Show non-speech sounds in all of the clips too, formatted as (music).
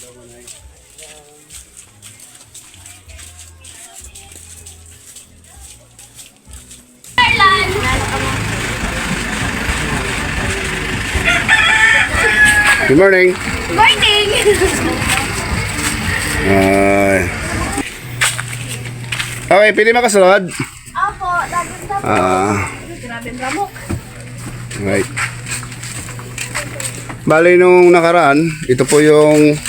Good morning. Morning! Ay. okay, pili makasunod. Opo, na po. Ah, Grabe ramok. right. Bali nung nakaraan, ito po yung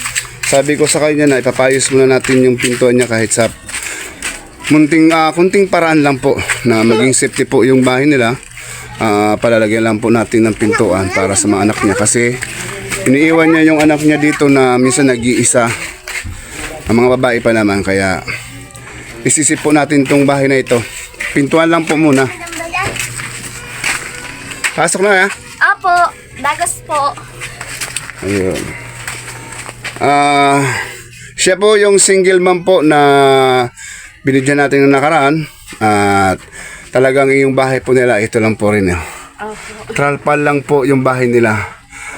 sabi ko sa kanya na ipapayos muna natin yung pintuan niya kahit sa munting ah, kunting paraan lang po na maging safety po yung bahay nila. Ah, palalagyan lang po natin ng pintuan para sa mga anak niya kasi iniiwan niya yung anak niya dito na minsan nag-iisa. Ang mga babae pa naman kaya isisip po natin tong bahay na ito. Pintuan lang po muna. Pasok na ha. Opo, dagas po. Ayun. Ah, siya po yung single mom po na binigyan natin ng nakaraan at talagang yung bahay po nila ito lang po rin. Eh. Opo. Tralpal lang po yung bahay nila.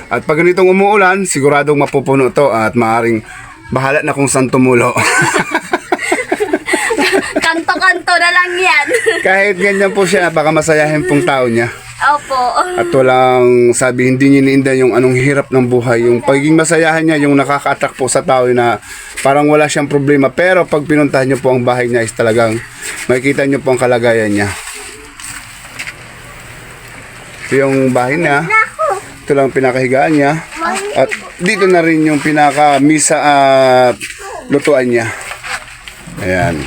At pag ganitong umuulan, siguradong mapupuno to at maaring bahala na kung saan tumulo. (laughs) Kanto-kanto na lang yan. Kahit ganyan po siya, baka masayahin pong tao niya. Opo. (laughs) At walang sabi, hindi niya iniinda yung anong hirap ng buhay. Yung pagiging masayahan niya, yung nakaka-attract po sa tao na parang wala siyang problema. Pero pag pinuntahan niyo po ang bahay niya is talagang makikita niyo po ang kalagayan niya. Ito yung bahay niya. Ito lang ang pinakahigaan niya. At dito na rin yung pinaka-misa at lutuan niya. Ayan.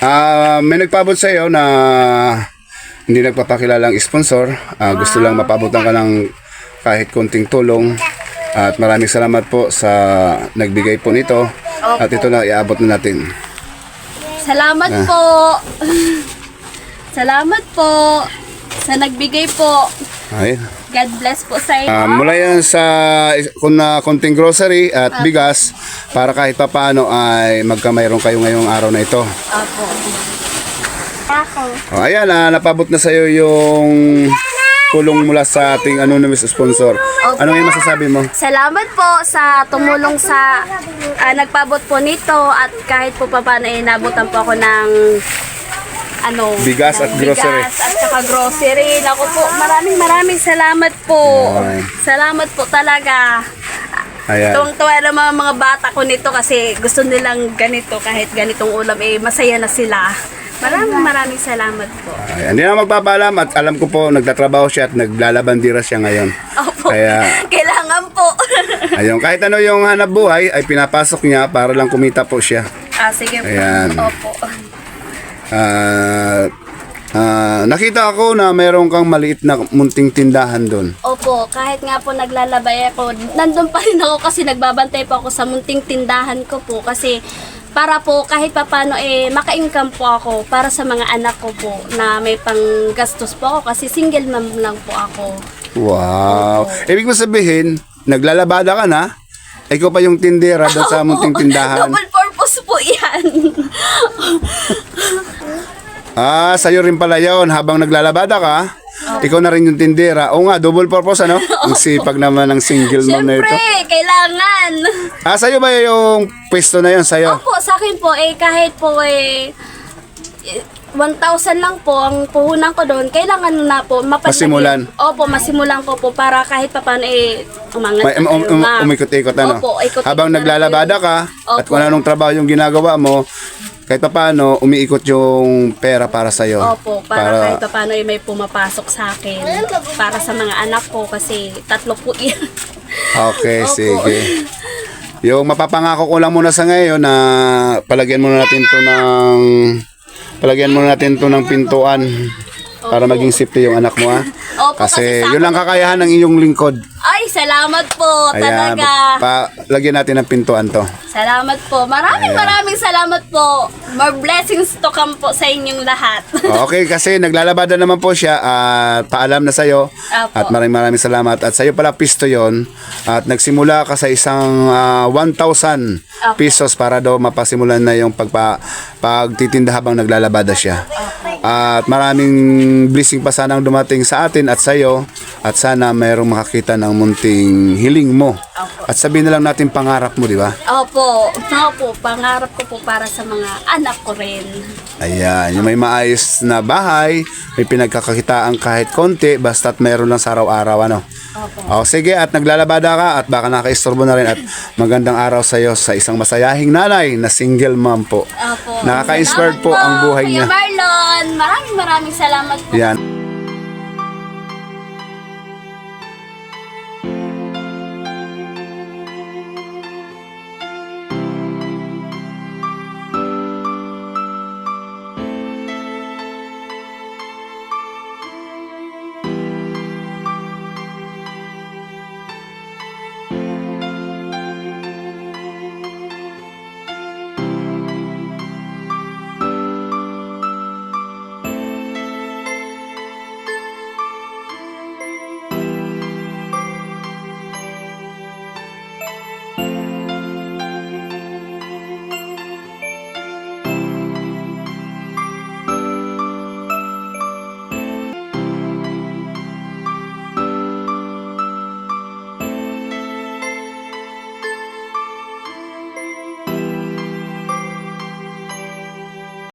Ah, may nagpabot sa iyo na hindi nagpapakilalang sponsor. Ah, gusto lang mapabutan ka ng kahit konting tulong. At maraming salamat po sa nagbigay po nito. At ito na iabot na natin. Salamat Ah. po. (laughs) Salamat po sa nagbigay po. Ayun. God bless po sa inyo. Ah, mula yan sa kung na konting grocery at bigas para kahit pa paano ay magkamayroon kayo ngayong araw na ito. Opo. Ako. O, ayan, ah, napabot na sa iyo yung tulong mula sa ating anonymous sponsor. Ano yung masasabi mo? Salamat po sa tumulong sa ah, nagpabot po nito at kahit po pa paano eh, nabutan po ako ng ano, Bigas at ng grocery. Bigas at saka grocery. Naku po, maraming maraming salamat po. Ay. Salamat po talaga. Ayan. Tuwang-tuwa naman mga bata ko nito kasi gusto nilang ganito kahit ganitong ulam eh masaya na sila. Maraming maraming salamat po. Ayan, hindi na magpapaalam at alam ko po nagtatrabaho siya at naglalabandira siya ngayon. Opo. Kaya- (laughs) Kailangan po. (laughs) Ayun, kahit ano yung hanap buhay ay pinapasok niya para lang kumita po siya. ah, sige po. Ayan. Opo. Ah, ah, nakita ako na meron kang maliit na munting tindahan doon. Opo, kahit nga po naglalabay ako, nandun pa rin ako kasi nagbabantay po ako sa munting tindahan ko po kasi para po kahit papano eh maka-income po ako para sa mga anak ko po na may panggastos po ako kasi single mom lang po ako. Wow. Ibig mo sabihin, naglalabada ka na, ikaw pa yung tindera doon sa munting (laughs) tindahan. Double purpose po yan. Ah, sa'yo rin pala yun. Habang naglalabada ka, ikaw na rin yung tindera. O nga, double purpose ano? (laughs) Ang sipag naman ng single mom na ito. Siyempre, kailangan. Ah, sa'yo ba yung pwesto na yun? Sa'yo? Opo, sa akin po eh kahit po eh eh, 1,000 lang po ang puhunan ko doon. Kailangan na po mapanlagyan. Masimulan. Opo, masimulan ko po para kahit pa paano eh umangat May, na um, um, ma'am. umikot-ikot ano? Opo, ikot Habang naglalabada ka, at Opo. kung anong trabaho yung ginagawa mo, kahit pa paano, umiikot yung pera para sa'yo. Opo, para, kahit pa paano eh, may pumapasok sa akin. Para sa mga anak ko kasi tatlo po yan. Okay, Opo. sige. Yung mapapangako ko lang muna sa ngayon na palagyan muna natin to ng palagyan muna natin to ng pintuan para maging safety yung anak mo ha. (laughs) Opo, Kasi kasi yun lang kakayahan ng iyong lingkod. Ay, salamat po. Ayan, talaga. pa, lagyan natin ng pintuan to. Salamat po. Maraming Ayan. maraming salamat po. More blessings to come po sa inyong lahat. (laughs) Okay, kasi naglalabada naman po siya at paalam na sa'yo. Opo. At maraming maraming salamat. At sa'yo pala pisto yon At nagsimula ka sa isang ah, 1,000 Opo. pesos para daw mapasimulan na yung pagpa, pagtitinda habang naglalabada siya. At maraming blessing pa sana ang dumating sa atin at sa'yo. At sana mayroong makakita ng munting hiling mo. At sabihin na lang natin pangarap mo, di ba? Opo. Opo. Pangarap ko po para sa mga anak ko rin. Ayan, yung may maayos na bahay, may pinagkakakitaan kahit konti, basta't meron lang sa araw-araw, ano. Opo. O sige, at naglalabada ka at baka nakaistorbo na rin at magandang araw sa iyo sa isang masayahing nanay na single mom po. Opo. Nakaka-inspired Salamat po ang buhay Kuya niya. Marlon. Maraming maraming salamat po. Yan.